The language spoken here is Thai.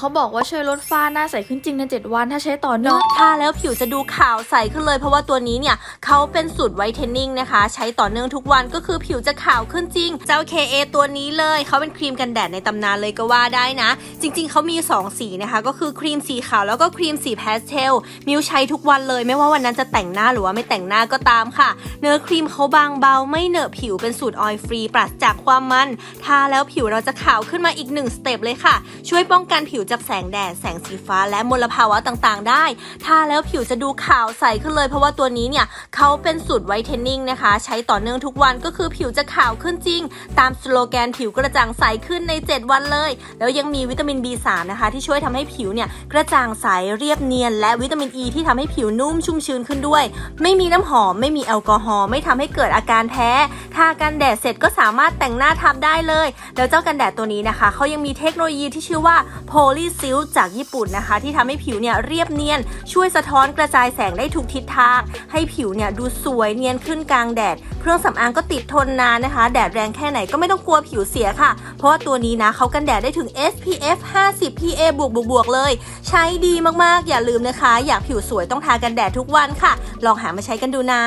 เขาบอกว่าช่วยลดฝ้าหน้าใสขึ้นจริงใน 7 วันถ้าใช้ต่อเนื่องทาแล้วผิวจะดูขาวใสขึ้นเลย เพราะว่าตัวนี้เนี่ยเขาเป็นสูตรไวท์เทนนิ่งนะคะ ใช้ต่อเนื่องทุกวันก็คือผิวจะขาวขึ้นจริง เจ้า KA ตัวนี้เลยเขาเป็นครีมกันแดดในตำนานเลยก็ว่าได้นะ จริง ๆเขามี 2 สีนะคะ ก็คือครีมสีขาวแล้วก็ครีมสีพาสเทลมิวใช้ทุกวันเลย ไม่ว่าวันนั้นจะแต่งหน้าหรือว่าไม่แต่งหน้าก็ตามค่ะ เนื้อครีมเขาบางเบาไม่เหนอะผิวเป็นสูตรออยล์ฟรีปราศจากความมันทาแล้วผิวเราจะขาวขึ้นมาอีกหนึ่งสเต็ปเลยค่ะ ช่วยป้องกันผิวจากแสงแดด แสงสีฟ้าและมลภาวะต่างๆ ได้ ทาแล้วผิวจะดูขาวใสขึ้นเลย เพราะว่าตัวนี้เนี่ยเขาเป็นสูตรไวท์เทนนิ่งนะคะ ใช้ต่อเนื่องทุกวันก็คือผิวจะขาวขึ้นจริง ตามสโลแกนผิวกระจ่างใสขึ้นใน 7 วันเลย แล้วยังมีวิตามิน B3 นะคะ ที่ช่วยทำให้ผิวเนี่ยกระจ่างใสเรียบเนียน และวิตามิน E ที่ทำให้ผิวนุ่มชุ่มชื้นขึ้นด้วย ไม่มีน้ำหอมไม่มีแอลกอฮอล์ไม่ทำให้เกิดอาการแพ้ทากันแดดเสร็จก็สามารถแต่งหน้าทับได้เลย แล้วเจ้ากันแดดตัวนี้นะคะเขายังมีเทคโนโลยีที่ชื่อว่า Poly Silk จากญี่ปุ่นนะคะ ที่ทำให้ผิวเนี่ยเรียบเนียน ช่วยสะท้อนกระจายแสงได้ทุกทิศทาง ให้ผิวเนี่ยดูสวยเนียนขึ้นกลางแดด เครื่องสำอางก็ติดทนนานนะคะ แดดแรงแค่ไหนก็ไม่ต้องกลัวผิวเสียค่ะ เพราะว่าตัวนี้นะเขากันแดดได้ถึง SPF 50 PA บวกบวกเลย ใช้ดีมากๆ อย่าลืมนะคะ อยากผิวสวยต้องทากันแดดทุกวันค่ะ ลองหามาใช้กันดูนะ